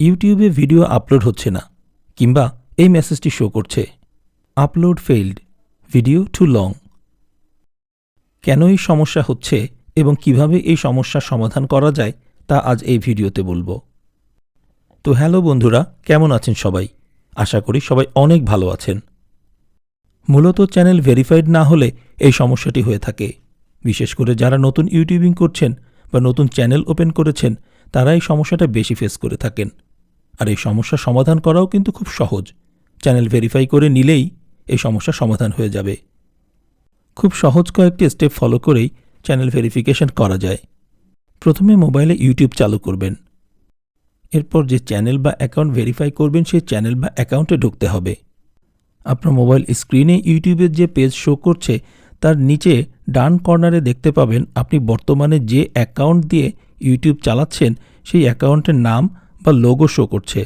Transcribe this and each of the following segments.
ইউটিউবে video upload হচ্ছে না, কিংবা এই মেসেজটি শো করছে। Upload failed video too long কেন এই সমস্যা হচ্ছে এবং কীভাবে এই সমস্যার সমাধান করা যায়, তা আজ এই ভিডিওতে বলব। তো হ্যালো বন্ধুরা, কেমন আছেন সবাই? আশা করি সবাই অনেক ভালো আছেন। মূলত চ্যানেল ভেরিফাইড না হলে এই সমস্যাটি হয়ে থাকে। বিশেষ করে যারা নতুন ইউটিউবিং করছেন বা নতুন চ্যানেল ওপেন করেছেন, তারা এই সমস্যাটা বেশি ফেস করে থাকেন। আর এই সমস্যার সমাধান করাও কিন্তু খুব সহজ। চ্যানেল ভেরিফাই করে নিলেই এই সমস্যার সমাধান হয়ে যাবে। খুব সহজ কয়েকটি স্টেপ ফলো করেই চ্যানেল ভেরিফিকেশন করা যায়। প্রথমে মোবাইলে ইউটিউব চালু করবেন। এরপর যে চ্যানেল বা অ্যাকাউন্ট ভেরিফাই করবেন, সেই চ্যানেল বা অ্যাকাউন্টে ঢুকতে হবে। আপনার মোবাইল স্ক্রিনে ইউটিউবের যে পেজ শো করছে, তার নিচে ডান কর্নারে দেখতে পাবেন, আপনি বর্তমানে যে অ্যাকাউন্ট দিয়ে ইউটিউব চালাচ্ছেন, সেই অ্যাকাউন্টের নাম বা লোগো শো করছে।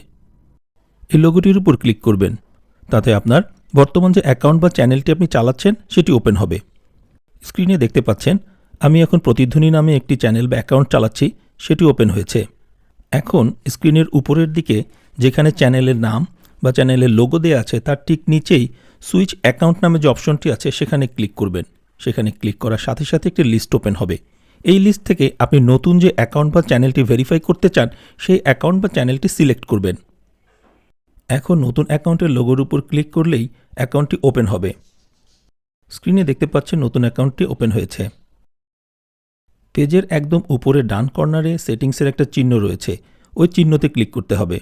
এই লোগোটির উপর ক্লিক করবেন। তাতে আপনার বর্তমান যে অ্যাকাউন্ট বা চ্যানেলটি আপনি চালাচ্ছেন, সেটি ওপেন হবে। স্ক্রিনে দেখতে পাচ্ছেন, আমি এখন প্রতিধ্বনি নামে একটি চ্যানেল বা অ্যাকাউন্ট চালাচ্ছি, সেটি ওপেন হয়েছে। এখন স্ক্রিনের উপরের দিকে, যেখানে চ্যানেলের নাম বা চ্যানেলের লোগো দেওয়া আছে, তার ঠিক নিচেই সুইচ অ্যাকাউন্ট নামে যে অপশনটি আছে, সেখানে ক্লিক করবেন। সেখানে ক্লিক করার সাথে সাথে একটি লিস্ট ওপেন হবে। এই লিস্ট থেকে আপনি নতুন যে অ্যাকাউন্ট বা চ্যানেলটি ভেরিফাই করতে চান, সেই অ্যাকাউন্ট বা চ্যানেলটি সিলেক্ট করবেন। এখন নতুন অ্যাকাউন্টের লোগোর উপর ক্লিক করলেই অ্যাকাউন্টটি ওপেন হবে। স্ক্রিনে দেখতে পাচ্ছেন নতুন অ্যাকাউন্টটি ওপেন হয়েছে। পেজের একদম উপরে ডান কর্নারে সেটিংসের একটা চিহ্ন রয়েছে। ওই চিহ্নতে ক্লিক করতে হবে।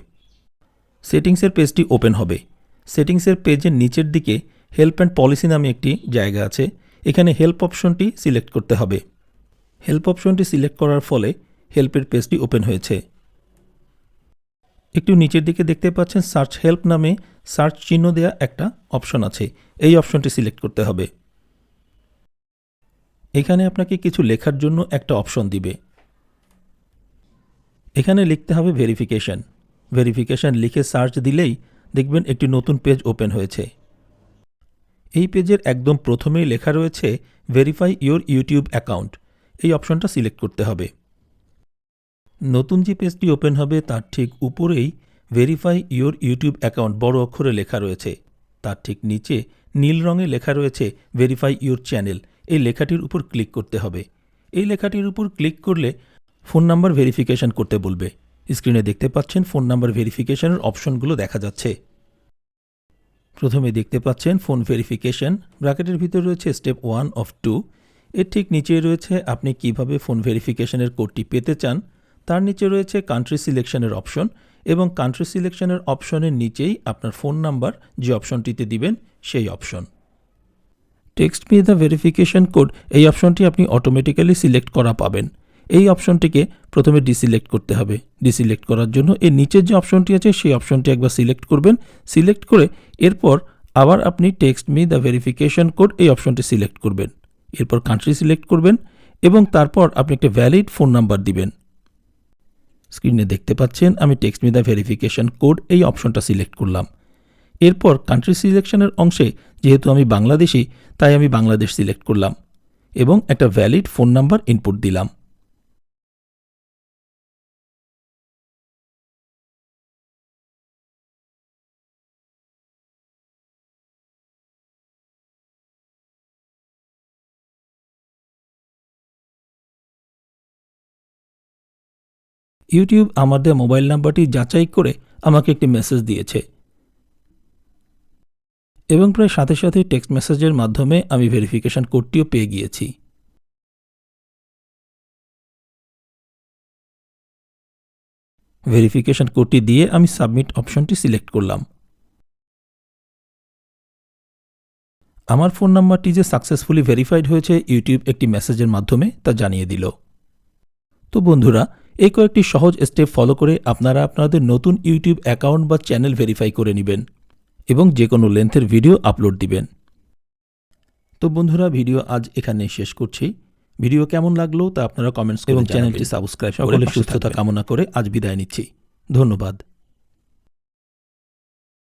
সেটিংসের পেজটি ওপেন হবে। সেটিংসের পেজের নিচের দিকে হেল্প অ্যান্ড পলিসি নামে একটি জায়গা আছে। এখানে হেল্প অপশনটি সিলেক্ট করতে হবে। হেল্প অপশনটি সিলেক্ট করার ফলে হেল্পের পেজটি ওপেন হয়েছে। একটু নিচের দিকে দেখতে পাচ্ছেন সার্চ হেল্প নামে সার্চ চিহ্ন দেওয়া একটা অপশন আছে। এই অপশনটি সিলেক্ট করতে হবে। এখানে আপনাকে কিছু লেখার জন্য একটা অপশন দিবে। এখানে লিখতে হবে ভেরিফিকেশন ভেরিফিকেশন লিখে সার্চ দিলেই দেখবেন একটি নতুন পেজ ওপেন হয়েছে। এই পেজের একদম প্রথমেই লেখা রয়েছে ভেরিফাই ইওর ইউটিউব অ্যাকাউন্ট এই অপশনটা সিলেক্ট করতে হবে। নতুন যে পেজটি ওপেন হবে, তার ঠিক উপরেই ভেরিফাই ইওর ইউটিউব অ্যাকাউন্ট বড় অক্ষরে লেখা রয়েছে। তার ঠিক নিচে নীল রঙে লেখা রয়েছে ভেরিফাই ইওর চ্যানেল এই লেখাটির উপর ক্লিক করতে হবে। এই লেখাটির উপর ক্লিক করলে ফোন নাম্বার ভেরিফিকেশন করতে বলবে। স্ক্রিনে দেখতে পাচ্ছেন ফোন নাম্বার ভেরিফিকেশনের অপশনগুলো দেখা যাচ্ছে। প্রথমে দেখতে পাচ্ছেন ফোন ভেরিফিকেশন ব্র্যাকেটের ভিতরে রয়েছে স্টেপ ওয়ান অফ টু এর ঠিক নিচে রয়েছে আপনি কীভাবে ফোন ভেরিফিকেশনের কোডটি পেতে চান। তার নিচে রয়েছে কান্ট্রি সিলেকশনের অপশন এবং কান্ট্রি সিলেকশনের অপশনের নিচেই আপনার ফোন নাম্বার যে অপশনটিতে দিবেন সেই option text me the verification code এই অপশনটি আপনি অটোমেটিক্যালি সিলেক্ট করা পাবেন। এই অপশনটিকে প্রথমে ডিসিলেক্ট করতে হবে। ডিসিলেক্ট করার জন্য এর নিচের যে অপশনটি আছে সেই অপশনটি একবার সিলেক্ট করবেন। সিলেক্ট করে এরপর আবার আপনি text me the verification code এই অপশনটি সিলেক্ট করবেন। এরপর কান্ট্রি সিলেক্ট করবেন এবং তারপর আপনি একটা ভ্যালিড ফোন নাম্বার দিবেন। স্ক্রিনে দেখতে পাচ্ছেন, আমি টেক্সট মিদা ভেরিফিকেশন কোড এই অপশনটা সিলেক্ট করলাম। এরপর কান্ট্রি সিলেকশনের অংশে, যেহেতু আমি বাংলাদেশি, তাই আমি বাংলাদেশ সিলেক্ট করলাম এবং একটা ভ্যালিড ফোন নাম্বার ইনপুট দিলাম। ইউটিউব আমার দেওয়া মোবাইল নাম্বারটি যাচাই করে আমাকে একটি মেসেজ দিয়েছে। এবং প্রায় সাথে সাথে টেক্সট মেসেজের মাধ্যমে আমি ভেরিফিকেশন কোডটিও পেয়ে গিয়েছি। ভেরিফিকেশন কোডটি দিয়ে আমি সাবমিট অপশনটি সিলেক্ট করলাম। আমার ফোন নাম্বারটি যে সাকসেসফুলি ভেরিফাইড হয়েছে ইউটিউব একটি মেসেজের মাধ্যমে তা জানিয়ে দিল। তো বন্ধুরা এই কয়েকটি সহজ স্টেপ ফলো করে আপনারা আপনাদের নতুন ইউটিউব অ্যাকাউন্ট বা চ্যানেল ভেরিফাই করে নেবেন এবং যে কোনো লেন্থের ভিডিও আপলোড দিবেন। তো বন্ধুরা ভিডিও আজ এখানে শেষ করছি। ভিডিও কেমন লাগল তা আপনারা কমেন্টস এবং চ্যানেলটি সাবস্ক্রাইব সকলে সুস্থতা কামনা করে আজ বিদায় নিচ্ছি। ধন্যবাদ।